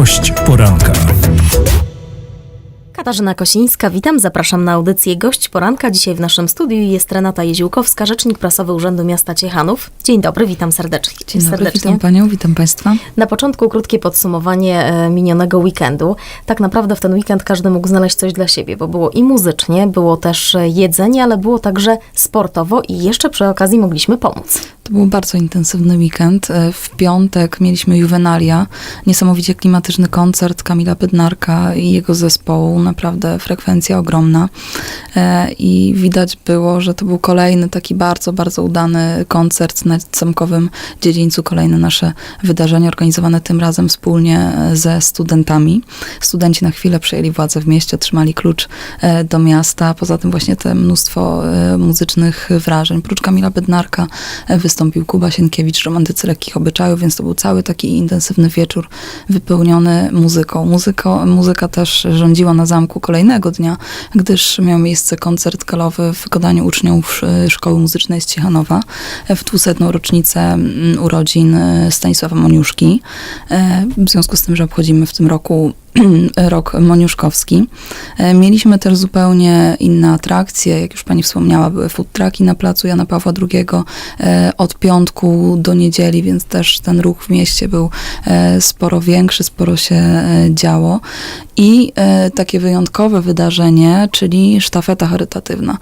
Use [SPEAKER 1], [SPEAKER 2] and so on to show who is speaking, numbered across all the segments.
[SPEAKER 1] Gość poranka.
[SPEAKER 2] Katarzyna Kosińska, witam, zapraszam na audycję Gość Poranka. Dzisiaj w naszym studiu jest Renata Jeziłkowska, rzecznik prasowy Urzędu Miasta Ciechanów. Dzień dobry, witam serdecznie.
[SPEAKER 3] Dzień dobry,
[SPEAKER 2] serdecznie.
[SPEAKER 3] witam Panią, witam Państwa.
[SPEAKER 2] Na początku krótkie podsumowanie e, minionego weekendu. Tak naprawdę w ten weekend każdy mógł znaleźć coś dla siebie, bo było i muzycznie, było też e, jedzenie, ale było także sportowo i jeszcze przy okazji mogliśmy pomóc.
[SPEAKER 3] To był bardzo intensywny weekend. E, W piątek mieliśmy Juvenalia, niesamowicie klimatyczny koncert Kamila Bednarka i jego zespołu, naprawdę frekwencja ogromna. E, I widać było, że to był kolejny taki bardzo, bardzo udany koncert na zamkowym dziedzińcu, kolejne nasze wydarzenie organizowane tym razem wspólnie e, ze studentami. Studenci na chwilę przejęli władzę w mieście, otrzymali klucz do miasta. Poza tym właśnie te mnóstwo muzycznych wrażeń. Prócz Kamila Bednarka e, wystąpił Kuba Sienkiewicz, romantycy lekkich obyczajów, więc to był cały taki intensywny wieczór wypełniony muzyką. Muzyko, muzyka też rządziła na zamku kolejnego dnia, gdyż miał miejsce koncert galowy w wykonaniu uczniów Szkoły Muzycznej z Ciechanowa w 200. rocznicę mm, urodzin Stanisława Moniuszki. E, W związku z tym, że obchodzimy w tym roku rok moniuszkowski. E, Mieliśmy też zupełnie inne atrakcje, jak już pani wspomniała, były food trucki na placu Jana Pawła II e, od piątku do niedzieli, więc też ten ruch w mieście był e, sporo większy, sporo się działo. I takie wyjątkowe wydarzenie, czyli sztafeta charytatywna.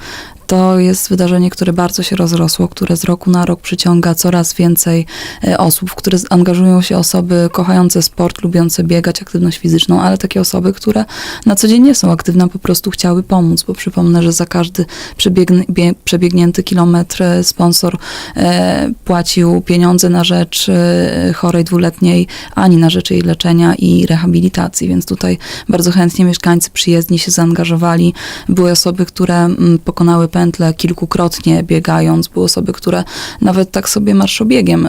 [SPEAKER 3] To jest wydarzenie, które bardzo się rozrosło, które z roku na rok przyciąga coraz więcej osób, w które angażują się osoby kochające sport, lubiące biegać, aktywność fizyczną, ale takie osoby, które na co dzień nie są aktywne, po prostu chciały pomóc, bo przypomnę, że za każdy przebiegn- bie- przebiegnięty kilometr e, sponsor e, płacił pieniądze na rzecz e, chorej dwuletniej, ani na rzecz jej leczenia i rehabilitacji, więc tutaj bardzo chętnie mieszkańcy przyjezdni się zaangażowali. Były osoby, które mm, pokonały pętlę kilkukrotnie biegając, były osoby, które nawet tak sobie marszobiegiem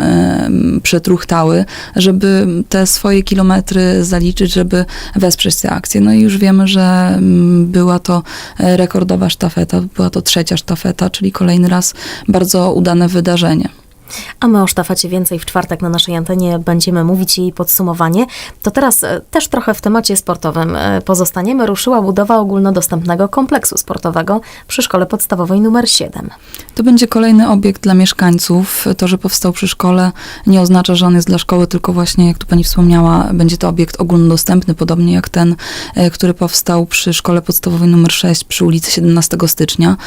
[SPEAKER 3] przetruchtały, żeby te swoje kilometry zaliczyć, żeby wesprzeć tę akcję. No i już wiemy, że mm, była to e, rekordowa sztafeta, była to trzecia sztafeta, czyli kolejny raz bardzo udane wydarzenie.
[SPEAKER 2] A my o sztafecie więcej w czwartek na naszej antenie będziemy mówić jej podsumowanie. To teraz e, też trochę w temacie sportowym e, pozostaniemy. Ruszyła budowa ogólnodostępnego kompleksu sportowego przy szkole podstawowej numer 7.
[SPEAKER 3] To będzie kolejny obiekt dla mieszkańców. To, że powstał przy szkole, nie oznacza, że on jest dla szkoły, tylko właśnie, jak tu pani wspomniała, będzie to obiekt ogólnodostępny, podobnie jak ten, e, który powstał przy szkole podstawowej numer 6 przy ulicy 17 stycznia.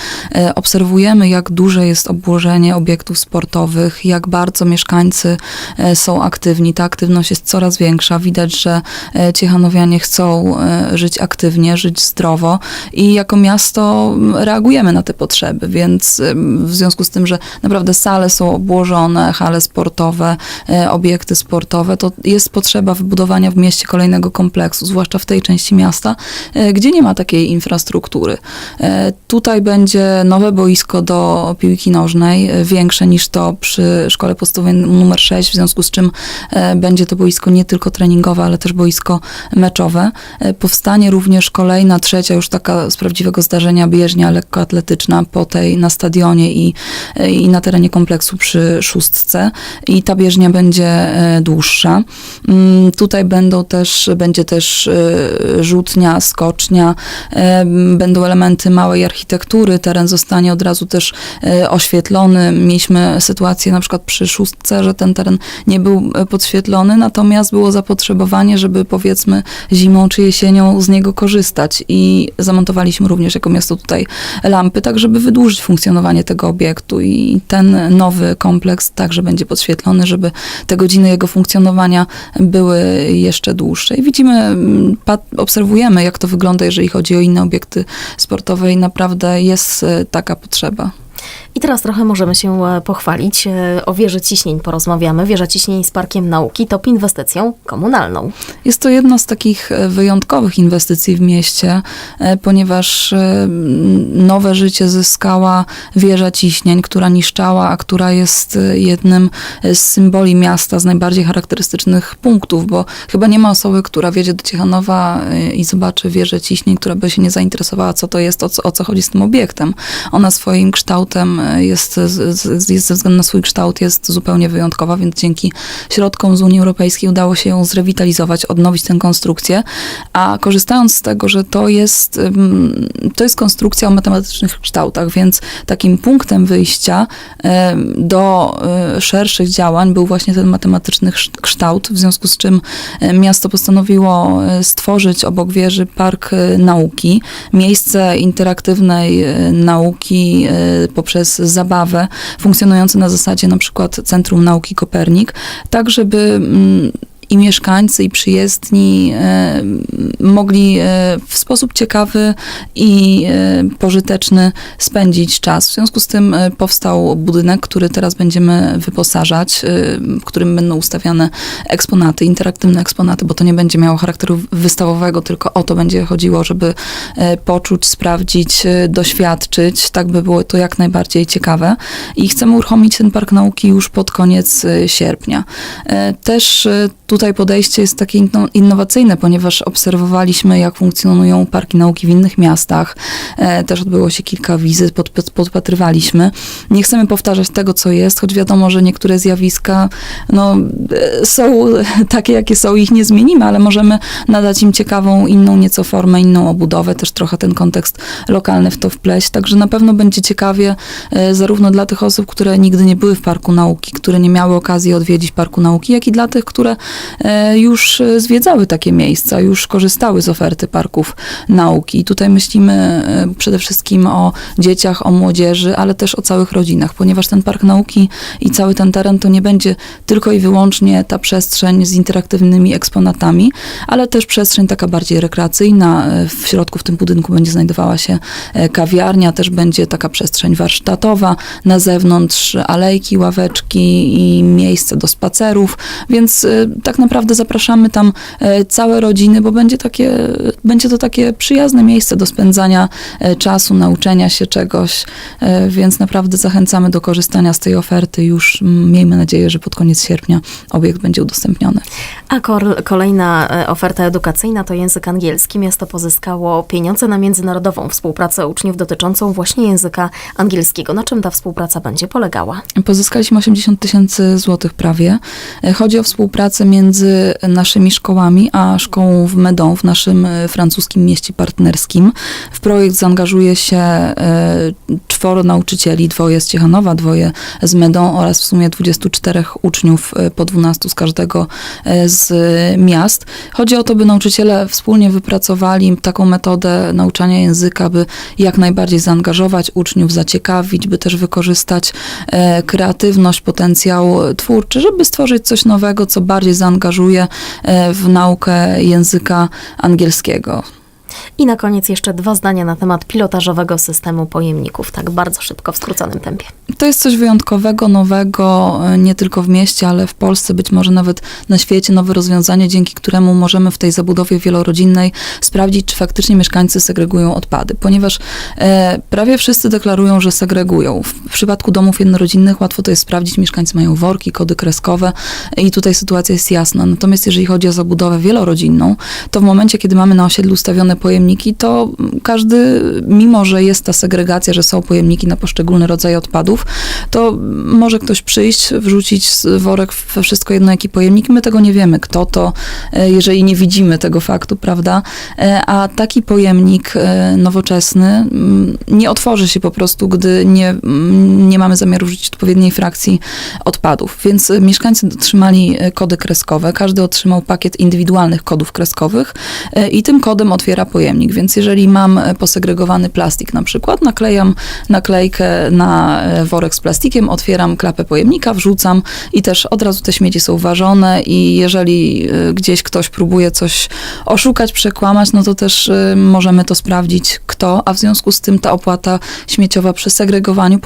[SPEAKER 3] Obserwujemy, jak duże jest obłożenie obiektów sportowych, jak bardzo mieszkańcy e, są aktywni. Ta aktywność jest coraz większa. Widać, że e, Ciechanowianie chcą e, żyć aktywnie, żyć zdrowo i jako miasto reagujemy na te potrzeby, więc w związku z tym, że naprawdę sale są obłożone, hale sportowe, obiekty sportowe, to jest potrzeba wybudowania w mieście kolejnego kompleksu, zwłaszcza w tej części miasta, gdzie nie ma takiej infrastruktury. Tutaj będzie nowe boisko do piłki nożnej, większe niż to przy szkole podstawowej numer 6, w związku z czym e, będzie to boisko nie tylko treningowe, ale też boisko meczowe. E, Powstanie również kolejna, trzecia już taka z prawdziwego zdarzenia bieżnia lekkoatletyczna po tej na stadionie i, e, i na terenie kompleksu przy szóstce i ta bieżnia będzie dłuższa. Mm, Tutaj będą też, będzie też rzutnia, skocznia, będą elementy małej architektury, teren zostanie od razu też oświetlony. Mieliśmy sytuację na przykład przy szóstce, że ten teren nie był e, podświetlony, natomiast było zapotrzebowanie, żeby powiedzmy zimą czy jesienią z niego korzystać i zamontowaliśmy również jako miasto tutaj lampy, tak żeby wydłużyć funkcjonowanie tego obiektu i ten nowy kompleks także będzie podświetlony, żeby te godziny jego funkcjonowania były jeszcze dłuższe. I widzimy, mm, obserwujemy jak to wygląda, jeżeli chodzi o inne obiekty sportowe i naprawdę jest e, taka potrzeba.
[SPEAKER 2] I teraz trochę możemy się e, pochwalić. E, O wieży ciśnień porozmawiamy. Wieża ciśnień z Parkiem Nauki top inwestycją komunalną.
[SPEAKER 3] Jest to jedna z takich e, wyjątkowych inwestycji w mieście, ponieważ nowe życie zyskała wieża ciśnień, która niszczała, a która jest jednym z symboli miasta, z najbardziej charakterystycznych punktów, bo chyba nie ma osoby, która wjedzie do Ciechanowa i zobaczy wieżę ciśnień, która by się nie zainteresowała, co to jest, o co, o co chodzi z tym obiektem. Ona swoim kształtem e, jest, jest ze względu na swój kształt jest zupełnie wyjątkowa, więc dzięki środkom z Unii Europejskiej udało się ją zrewitalizować, odnowić tę konstrukcję, a korzystając z tego, że to jest, to jest konstrukcja o matematycznych kształtach, więc takim punktem wyjścia do e, szerszych działań był właśnie ten matematyczny kształt, w związku z czym e, miasto postanowiło stworzyć obok wieży park nauki, miejsce interaktywnej nauki poprzez zabawę, funkcjonujące na zasadzie na przykład Centrum Nauki Kopernik, tak żeby mm, i mieszkańcy, i przyjezdni e, mogli e, w sposób ciekawy i e, pożyteczny spędzić czas. W związku z tym powstał budynek, który teraz będziemy wyposażać, w którym będą ustawiane eksponaty, interaktywne eksponaty, bo to nie będzie miało charakteru wystawowego, tylko o to będzie chodziło, żeby poczuć, sprawdzić, doświadczyć, tak by było to jak najbardziej ciekawe. I chcemy uruchomić ten park nauki już pod koniec sierpnia. Też e, tutaj podejście jest takie inno- innowacyjne, ponieważ obserwowaliśmy, jak funkcjonują parki nauki w innych miastach. E, Też odbyło się kilka wizyt, pod, pod, podpatrywaliśmy. Nie chcemy powtarzać tego, co jest, choć wiadomo, że niektóre zjawiska no, e, są takie, jakie są, ich nie zmienimy, ale możemy nadać im ciekawą, inną nieco formę, inną obudowę, też trochę ten kontekst lokalny w to wpleść. Także na pewno będzie ciekawie e, zarówno dla tych osób, które nigdy nie były w Parku Nauki, które nie miały okazji odwiedzić Parku Nauki, jak i dla tych, które już e, zwiedzały takie miejsca, już korzystały z oferty parków nauki. I tutaj myślimy e, przede wszystkim o dzieciach, o młodzieży, ale też o całych rodzinach, ponieważ ten Park Nauki i cały ten teren to nie będzie tylko i wyłącznie ta przestrzeń z interaktywnymi eksponatami, ale też przestrzeń taka bardziej rekreacyjna. E, W środku w tym budynku będzie znajdowała się e, kawiarnia, też będzie taka przestrzeń warsztatowa, na zewnątrz alejki, ławeczki i miejsce do spacerów, więc e, tak naprawdę zapraszamy tam e, całe rodziny, bo będzie, takie, będzie to takie przyjazne miejsce do spędzania e, czasu, nauczenia się czegoś, e, więc naprawdę zachęcamy do korzystania z tej oferty. Już miejmy nadzieję, że pod koniec sierpnia obiekt będzie udostępniony.
[SPEAKER 2] A kolejna oferta edukacyjna to język angielski. Miasto pozyskało pieniądze na międzynarodową współpracę uczniów dotyczącą właśnie języka angielskiego. Na czym ta współpraca będzie polegała?
[SPEAKER 3] Pozyskaliśmy 80 tysięcy złotych prawie. Chodzi o współpracę między naszymi szkołami, a szkołą w Meudon, w naszym e, francuskim mieście partnerskim. W projekt zaangażuje się e, czworo nauczycieli, dwoje z Ciechanowa, dwoje z Meudon oraz w sumie 24 uczniów e, po 12 z każdego z miast. Chodzi o to, by nauczyciele wspólnie wypracowali taką metodę nauczania języka, by jak najbardziej zaangażować uczniów, zaciekawić, by też wykorzystać kreatywność, potencjał twórczy, żeby stworzyć coś nowego, co bardziej zaangażuje e, w naukę języka angielskiego.
[SPEAKER 2] I na koniec jeszcze dwa zdania na temat pilotażowego systemu pojemników, tak bardzo szybko, w skróconym tempie.
[SPEAKER 3] To jest coś wyjątkowego, nowego, e, nie tylko w mieście, ale w Polsce, być może nawet na świecie, nowe rozwiązanie, dzięki któremu możemy w tej zabudowie wielorodzinnej sprawdzić, czy faktycznie mieszkańcy segregują odpady, ponieważ e, prawie wszyscy deklarują, że segregują. W przypadku domów jednorodzinnych łatwo to jest sprawdzić, mieszkańcy mają worki, kody kreskowe i tutaj sytuacja jest jasna. Natomiast jeżeli chodzi o zabudowę wielorodzinną, to w momencie, kiedy mamy na osiedlu ustawione pojemniki, to każdy, mimo że jest ta segregacja, że są pojemniki na poszczególne rodzaje odpadów, to może ktoś przyjść, wrzucić worek we wszystko jedno, jaki pojemnik. My tego nie wiemy, kto to, e, jeżeli nie widzimy tego faktu, prawda? E, A taki pojemnik e, nowoczesny mm, nie otworzy się po prostu, gdy nie, mm, nie mamy zamiaru wrzucić odpowiedniej frakcji odpadów. Więc mieszkańcy otrzymali kody kreskowe, każdy otrzymał pakiet indywidualnych kodów kreskowych i tym kodem otwiera pojemnik. Więc jeżeli mam e, posegregowany plastik na przykład, naklejam naklejkę na e, worek z plastikiem, otwieram klapę pojemnika, wrzucam i też od razu te śmieci są ważone i jeżeli e, gdzieś ktoś próbuje coś oszukać, przekłamać, no to też możemy to sprawdzić kto, a w związku z tym ta opłata śmieciowa przy segregowaniu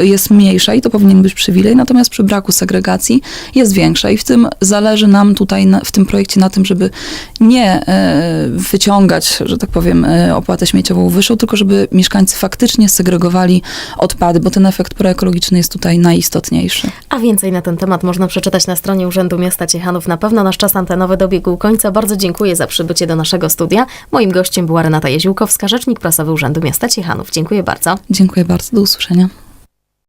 [SPEAKER 3] jest mniejsza i to powinien być przywilej, natomiast przy braku segregacji jest większa i w tym zależy nam tutaj na, w tym projekcie na tym, żeby nie wyciągać, że tak powiem, e, opłatę śmieciową wyższą, tylko żeby mieszkańcy faktycznie segregowali odpady, bo ten efekt proekologiczny jest tutaj najistotniejszy.
[SPEAKER 2] A więcej na ten temat można przeczytać na stronie Urzędu Miasta Ciechanów. Na pewno nasz czas antenowy dobiegł końca. Bardzo dziękuję za przybycie do naszego studia. Moim gościem była Renata Jeziłkowska, rzecznik prasowy Urzędu Miasta Ciechanów. Dziękuję bardzo.
[SPEAKER 3] Dziękuję bardzo, do usłyszenia.